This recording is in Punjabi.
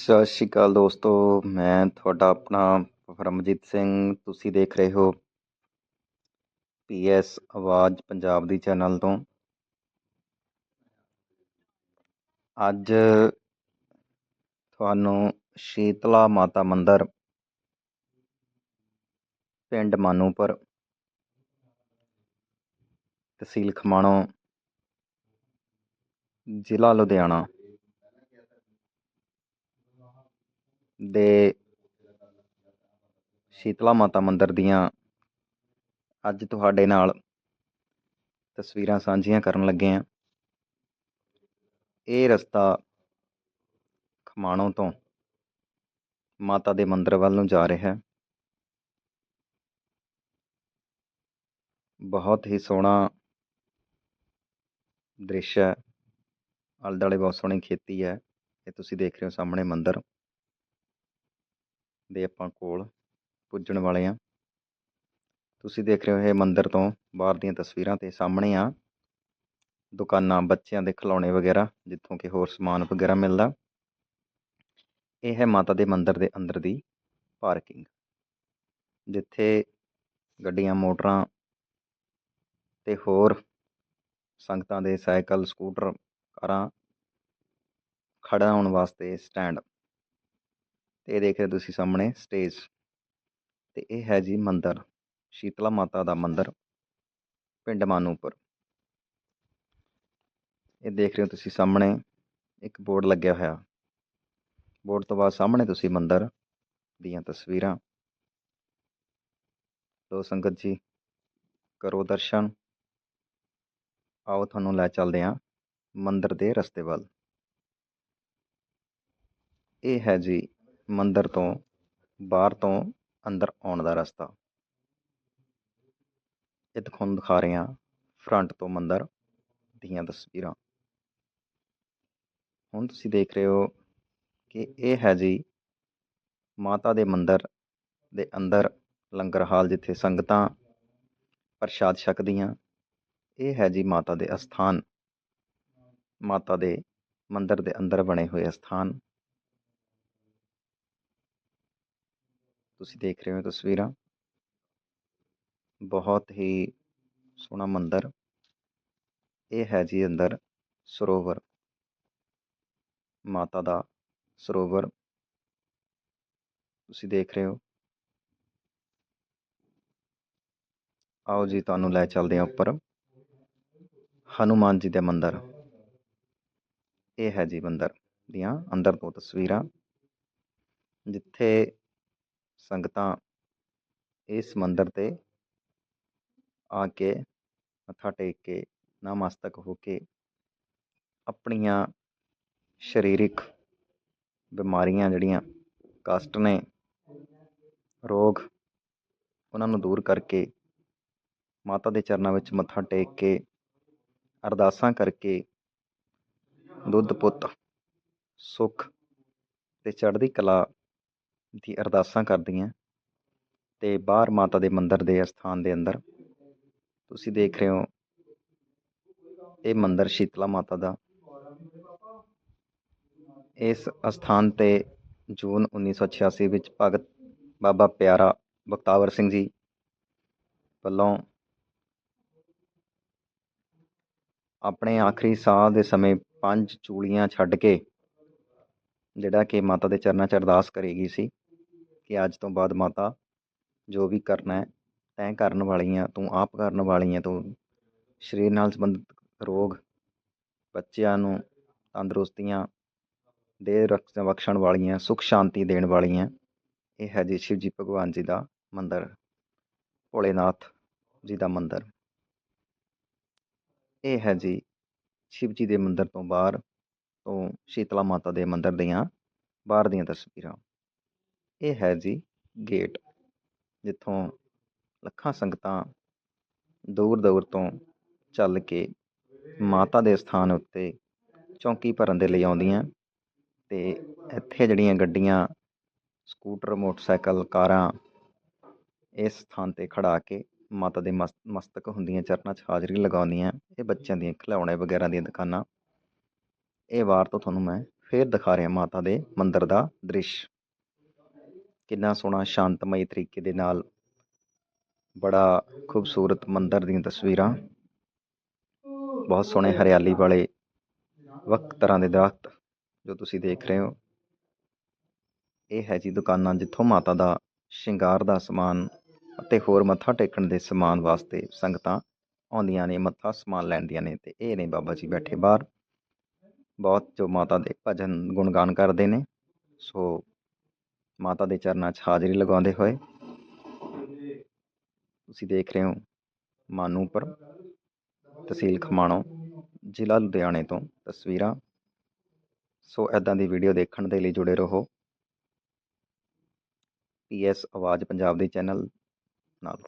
ਸਤਿ ਸ਼੍ਰੀ ਅਕਾਲ ਦੋਸਤੋ, ਮੈਂ ਤੁਹਾਡਾ ਆਪਣਾ ਪਰਮਜੀਤ ਸਿੰਘ, ਤੁਸੀਂ ਦੇਖ ਰਹੇ ਹੋ ਪੀਐਸ ਆਵਾਜ਼ ਪੰਜਾਬ ਦੀ ਚੈਨਲ ਤੋਂ। ਅੱਜ ਤੁਹਾਨੂੰ ਸ਼ੀਤਲਾ ਮਾਤਾ ਮੰਦਿਰ ਪਿੰਡ ਮਾਨੂਪੁਰ, ਤਹਿਸੀਲ ਖਮਾਣੋ, ਜ਼ਿਲ੍ਹਾ ਲੁਧਿਆਣਾ। ਦੇ ਸ਼ੀਤਲਾ ਮਾਤਾ ਮੰਦਰ ਦੀਆਂ ਅੱਜ ਤੁਹਾਡੇ ਨਾਲ ਤਸਵੀਰਾਂ ਸਾਂਝੀਆਂ ਕਰਨ ਲੱਗੇ ਹਾਂ। ਇਹ ਰਸਤਾ ਖਮਾਣੋਂ ਤੋਂ ਮਾਤਾ ਦੇ ਮੰਦਰ ਵੱਲ ਨੂੰ ਜਾ ਰਿਹਾ ਹੈ। ਬਹੁਤ ਹੀ ਸੋਹਣਾ ਦ੍ਰਿਸ਼ ਹੈ। ਆਲੇ ਦੁਆਲੇ ਬਹੁਤ ਸੋਹਣੀ ਖੇਤੀ ਹੈ। ਇਹ ਤੁਸੀਂ ਦੇਖ ਰਹੇ ਹੋ ਸਾਹਮਣੇ ਮੰਦਰ। ਦੇ ਆਪਾਂ ਕੋਲ ਪੁੱਜਣ ਵਾਲੇ ਆ। ਤੁਸੀਂ ਦੇਖ ਰਹੇ ਹੋ ਇਹ ਮੰਦਿਰ ਤੋਂ ਬਾਹਰ ਦੀਆਂ ਤਸਵੀਰਾਂ ਤੇ ਸਾਹਮਣੇ ਆ ਦੁਕਾਨਾਂ, ਬੱਚਿਆਂ ਦੇ ਖਿਡੌਣੇ ਵਗੈਰਾ, ਜਿੱਥੋਂ ਕਿ ਹੋਰ ਸਮਾਨ ਵਗੈਰਾ ਮਿਲਦਾ। ਇਹ ਹੈ ਮਾਤਾ ਦੇ ਮੰਦਿਰ ਦੇ ਅੰਦਰ ਦੀ ਪਾਰਕਿੰਗ, ਜਿੱਥੇ ਗੱਡੀਆਂ, ਮੋਟਰਾਂ ਤੇ ਹੋਰ ਸੰਗਤਾਂ ਦੇ ਸਾਈਕਲ, ਸਕੂਟਰ, ਕਾਰਾਂ ਖੜਾ ਹੋਣ ਵਾਸਤੇ ਸਟੈਂਡ ਇਹ ਦੇਖ ਰਹੇ ਤੁਸੀਂ ਸਾਹਮਣੇ ਸਟੇਜ ਤੇ ਇਹ ਹੈ ਜੀ ਮੰਦਿਰ, ਸ਼ੀਤਲਾ ਮਾਤਾ ਦਾ ਮੰਦਿਰ, ਪਿੰਡ ਮਾਨੂਪੁਰ। ਇਹ ਦੇਖ ਰਹੇ ਹੋ ਤੁਸੀਂ ਸਾਹਮਣੇ, ਇੱਕ ਬੋਰਡ ਲੱਗਿਆ ਹੋਇਆ। ਬੋਰਡ ਤੋਂ ਬਾਅਦ ਸਾਹਮਣੇ ਤੁਸੀਂ ਮੰਦਿਰ ਦੀਆਂ ਤਸਵੀਰਾਂ। ਲੋ ਸੰਗਤ ਜੀ, ਕਰੋ ਦਰਸ਼ਨ। ਆਓ ਤੁਹਾਨੂੰ ਲੈ ਚੱਲਦੇ ਹਾਂ ਮੰਦਿਰ ਦੇ ਰਸਤੇ ਵੱਲ। ਇਹ ਹੈ ਜੀ ਮੰਦਰ ਤੋਂ ਬਾਹਰ ਤੋਂ ਅੰਦਰ ਆਉਣ ਦਾ ਰਸਤਾ। ਇਹ ਤੁਹਾਨੂੰ ਦਿਖਾ ਰਹੇ ਹਾਂ ਫਰੰਟ ਤੋਂ ਮੰਦਰ ਦੀਆਂ ਤਸਵੀਰਾਂ। ਹੁਣ ਤੁਸੀਂ ਦੇਖ ਰਹੇ ਹੋ ਕਿ ਇਹ ਹੈ ਜੀ ਮਾਤਾ ਦੇ ਮੰਦਰ ਦੇ ਅੰਦਰ ਲੰਗਰ ਹਾਲ ਜਿੱਥੇ ਸੰਗਤਾਂ ਪ੍ਰਸ਼ਾਦ ਛਕਦੀਆਂ। ਇਹ ਹੈ ਜੀ ਮਾਤਾ ਦੇ ਅਸਥਾਨ। ਮਾਤਾ ਦੇ ਮੰਦਰ ਦੇ ਅੰਦਰ ਬਣੇ ਹੋਏ ਅਸਥਾਨ। ਤੁਸੀਂ ਦੇਖ ਰਹੇ ਹੋ ਤਸਵੀਰਾਂ। ਬਹੁਤ ਹੀ ਸੋਹਣਾ ਮੰਦਿਰ। ਇਹ ਹੈ ਜੀ ਅੰਦਰ ਸਰੋਵਰ। ਮਾਤਾ ਦਾ ਸਰੋਵਰ। ਤੁਸੀਂ ਦੇਖ ਰਹੇ ਹੋ। ਆਓ ਜੀ ਤੁਹਾਨੂੰ ਲੈ ਚੱਲਦੇ ਹਾਂ ਉੱਪਰ। ਹਨੂਮਾਨ ਜੀ ਦੇ ਮੰਦਿਰ। ਇਹ ਹੈ ਜੀ ਮੰਦਿਰ ਦੀਆਂ ਅੰਦਰ ਤੋਂ ਤਸਵੀਰਾਂ। ਜਿੱਥੇ ਸੰਗਤਾਂ ਇਸ ਮੰਦਰ ਤੇ ਆ ਕੇ ਮੱਥਾ ਟੇਕ ਕੇ, ਨਮਸਤਕ ਹੋ ਕੇ ਆਪਣੀਆਂ ਸਰੀਰਿਕ ਬਿਮਾਰੀਆਂ ਜਿਹੜੀਆਂ, ਕਸ਼ਟ ਨੇ, ਰੋਗ ਉਹਨਾਂ ਨੂੰ ਦੂਰ ਕਰਕੇ ਮਾਤਾ ਦੇ ਚਰਨਾਂ ਵਿੱਚ ਮੱਥਾ ਟੇਕ ਕੇ ਅਰਦਾਸਾਂ ਕਰਕੇ ਦੁੱਧ, ਪੁੱਤ, ਸੁੱਖ ਤੇ ਚੜ੍ਹਦੀ ਕਲਾ ਦੀ ਅਰਦਾਸਾਂ ਕਰਦੀਆਂ। ਅਤੇ ਬਾਹਰ ਮਾਤਾ ਦੇ ਮੰਦਰ ਦੇ ਅਸਥਾਨ ਦੇ ਅੰਦਰ ਤੁਸੀਂ ਦੇਖ ਰਹੇ ਹੋ, ਇਹ ਮੰਦਰ ਸ਼ੀਤਲਾ ਮਾਤਾ ਦਾ। ਇਸ ਅਸਥਾਨ ਤੇ ਜੂਨ 1986 ਵਿੱਚ ਭਗਤ ਬਾਬਾ ਪਿਆਰਾ ਬਖਤਾਵਰ ਸਿੰਘ ਜੀ ਵੱਲੋਂ ਆਪਣੇ ਆਖਰੀ ਸਾਹ ਦੇ ਸਮੇਂ ਪੰਜ ਚੂਲੀਆਂ ਛੱਡ ਕੇ ਜਿਹੜਾ ਕਿ ਮਾਤਾ ਦੇ ਚਰਨਾਂ 'ਚ ਅਰਦਾਸ ਕਰੀ ਗਈ ਸੀ। ਕਿ ਅੱਜ ਤੋਂ ਬਾਅਦ ਮਾਤਾ ਜੋ ਵੀ ਕਰਨਾ ਹੈ ਤੈਂ ਕਰਨ ਵਾਲੀ ਆ ਤੂੰ ਆਪ ਕਰਨ ਵਾਲੀ ਆ ਤੂੰ ਸਰੀਰ ਨਾਲ ਸੰਬੰਧਿਤ ਰੋਗ ਬੱਚਿਆਂ ਨੂੰ ਤੰਦਰੁਸਤੀਆਂ ਦੇ ਰਕਸ਼ ਬਖਸ਼ਣ ਵਾਲੀਆਂ, ਸੁਖ ਸ਼ਾਂਤੀ ਦੇਣ ਵਾਲੀਆਂ, ਇਹ ਹੈ ਜੀ ਸ਼ਿਵ ਜੀ ਭਗਵਾਨ ਜੀ ਦਾ ਮੰਦਿਰ, ਭੋਲੇਨਾਥ ਜੀ ਦਾ ਮੰਦਿਰ। ਇਹ ਹੈ ਜੀ ਸ਼ਿਵ ਜੀ ਦੇ ਮੰਦਿਰ ਤੋਂ ਬਾਹਰ ਤੋਂ ਸ਼ੀਤਲਾ ਮਾਤਾ ਦੇ ਮੰਦਿਰ ਦੀਆਂ ਬਾਹਰ ਦੀਆਂ ਤਸਵੀਰਾਂ। ਇਹ ਹੈ ਜੀ ਗੇਟ ਜਿੱਥੋਂ ਲੱਖਾਂ ਸੰਗਤਾਂ ਦੂਰ ਦੂਰ ਤੋਂ ਚੱਲ ਕੇ ਮਾਤਾ ਦੇ ਸਥਾਨ ਉੱਤੇ ਚੌਂਕੀ ਭਰਨ ਦੇ ਲਈ ਆਉਂਦੀਆਂ ਅਤੇ ਇੱਥੇ ਜਿਹੜੀਆਂ ਗੱਡੀਆਂ, ਸਕੂਟਰ, ਮੋਟਰਸਾਈਕਲ, ਕਾਰਾਂ ਇਸ ਸਥਾਨ ਤੇ ਖੜਾ ਕੇ ਮਾਤਾ ਦੇ ਮਸ, ਮਸਤਕ ਹੁੰਦੀਆਂ, ਚਰਨਾਂ 'ਚ ਹਾਜ਼ਰੀ ਲਗਾਉਂਦੀਆਂ, ਇਹ ਬੱਚਿਆਂ ਦੀਆਂ ਖਿਡੌਣੇ ਵਗੈਰਾ ਦੀਆਂ ਦੁਕਾਨਾਂ। ਇਹ ਵਾਰ ਤੋਂ ਤੁਹਾਨੂੰ ਮੈਂ ਫੇਰ ਦਿਖਾ ਰਿਹਾ ਮਾਤਾ ਦੇ ਮੰਦਿਰ ਦਾ ਦ੍ਰਿਸ਼। ਕਿੰਨਾ ਸੋਹਣਾ ਸ਼ਾਂਤਮਈ ਤਰੀਕੇ ਦੇ ਨਾਲ ਬੜਾ ਖੂਬਸੂਰਤ ਮੰਦਰ ਦੀਆਂ ਤਸਵੀਰਾਂ। ਬਹੁਤ ਸੋਹਣੇ ਹਰਿਆਲੀ ਵਾਲੇ ਵੱਖ ਤਰ੍ਹਾਂ ਦੇ ਦਰਖਤ ਜੋ ਤੁਸੀਂ ਦੇਖ ਰਹੇ ਹੋ। ਇਹ ਹੈ ਜੀ ਦੁਕਾਨਾਂ ਜਿੱਥੋਂ ਮਾਤਾ ਦਾ ਸ਼ਿੰਗਾਰ ਦਾ ਸਮਾਨ ਅਤੇ ਹੋਰ ਮੱਥਾ ਟੇਕਣ ਦੇ ਸਮਾਨ ਵਾਸਤੇ ਸੰਗਤਾਂ ਆਉਂਦੀਆਂ ਨੇ, ਮੱਥਾ ਸਮਾਨ ਲੈਂਦੀਆਂ ਨੇ ਤੇ ਇਹ ਨੇ ਬਾਬਾ ਜੀ ਬੈਠੇ ਬਾਹਰ। ਬਹੁਤ ਜੋ ਮਾਤਾ ਦੇ ਭਜਨ ਗੁਣਗਾਨ ਕਰਦੇ ਨੇ। ਸੋ ਮਾਤਾ ਦੇ ਚਰਨਾਂ 'ਚ ਹਾਜ਼ਰੀ ਲਗਾਉਂਦੇ ਹੋਏ ਤੁਸੀਂ ਦੇਖ ਰਹੇ ਹੋ ਮਾਨੂਪੁਰ ਤਹਿਸੀਲ ਖਮਾਣੋ, ਜ਼ਿਲ੍ਹਾ ਲੁਧਿਆਣੇ ਤੋਂ ਤਸਵੀਰਾਂ। ਸੋ ਐਦਾਂ ਦੀ ਵੀਡੀਓ ਦੇਖਣ ਦੇ ਲਈ ਜੁੜੇ ਰਹੋ। ਪੀਐਸ ਆਵਾਜ਼ ਪੰਜਾਬ ਦੇ ਚੈਨਲ ਨਾਲ।